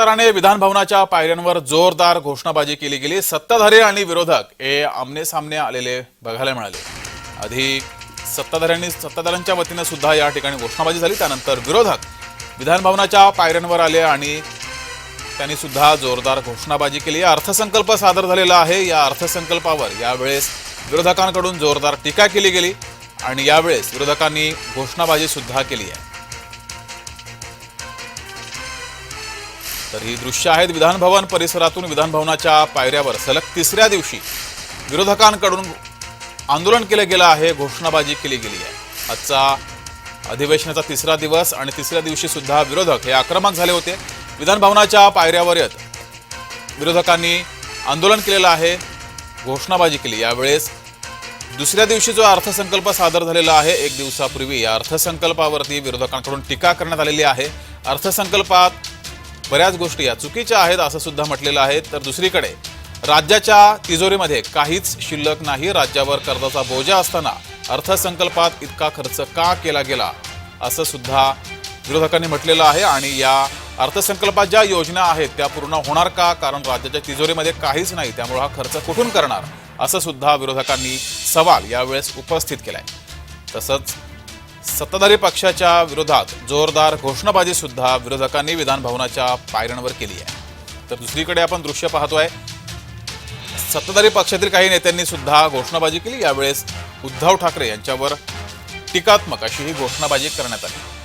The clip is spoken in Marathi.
सरकारने विधानभवनाच्या पायऱ्यांवर जोरदार घोषणाबाजी केली गेली. सत्ताधारी आणि विरोधक हे आमने सामने आलेले बघायला मिळाले. आधी सत्ताधाऱ्यांनी सत्ताधाऱ्यांच्या वतीने सुद्धा या ठिकाणी घोषणाबाजी झाली. त्यानंतर विरोधक विधानभवनाच्या पायऱ्यांवर आले आणि त्यांनी सुद्धा जोरदार घोषणाबाजी केली. अर्थसंकल्प सादर झालेला आहे. या अर्थसंकल्पावर यावेळेस विरोधकांकडून जोरदार टीका केली गेली आणि यावेळेस विरोधकांनी घोषणाबाजी सुद्धा केली आहे. तर ही दृश्य आहेत विधानभवन परिसरातून विधानभवनाच्या पायऱ्यावर. सलग तिसऱ्या दिवशी विरोधकांकडून आंदोलन केलं गेलं आहे घोषणाबाजी केली गेली आहे. आजचा अधिवेशनाचा तिसरा दिवस आणि तिसऱ्या दिवशी सुद्धा विरोधक हे आक्रमक झाले होते. विधानभवनाच्या पायऱ्यावर येत विरोधकांनी आंदोलन केलेलं आहे घोषणाबाजी केली. यावेळेस दुसऱ्या दिवशी जो अर्थसंकल्प सादर झालेला आहे एक दिवसापूर्वी या अर्थसंकल्पावरती विरोधकांकडून टीका करण्यात आलेली आहे. अर्थसंकल्पात बऱ्याच गोष्टी या चुकीच्या आहेत असं सुद्धा म्हटलेलं आहे. तर दुसरीकडे राज्याच्या तिजोरीमध्ये काहीच शिल्लक नाही राज्यावर कर्जाचा बोजा असताना अर्थसंकल्पात इतका खर्च का केला गेला असं सुद्धा विरोधकांनी म्हटलेलं आहे. आणि या अर्थसंकल्पात ज्या योजना आहेत त्या पूर्ण होणार का? कारण राज्याच्या तिजोरीमध्ये काहीच नाही त्यामुळे हा खर्च कुठून करणार? असं सुद्धा विरोधकांनी सवाल यावेळेस उपस्थित केलाय. तसंच सत्ताधारी पक्षाच्या विरोधात जोरदार घोषणाबाजी सुद्धा विरोधकांनी विधानभवनाच्या पायऱ्यांवर केली आहे. तर दुसरीकडे आपण दृश्य पाहतोय. सत्ताधारी पक्षातील काही नेत्यांनी सुद्धा घोषणाबाजी केली. यावेळेस उद्धव ठाकरे यांच्यावर टीकात्मक अशी ही घोषणाबाजी करण्यात आली.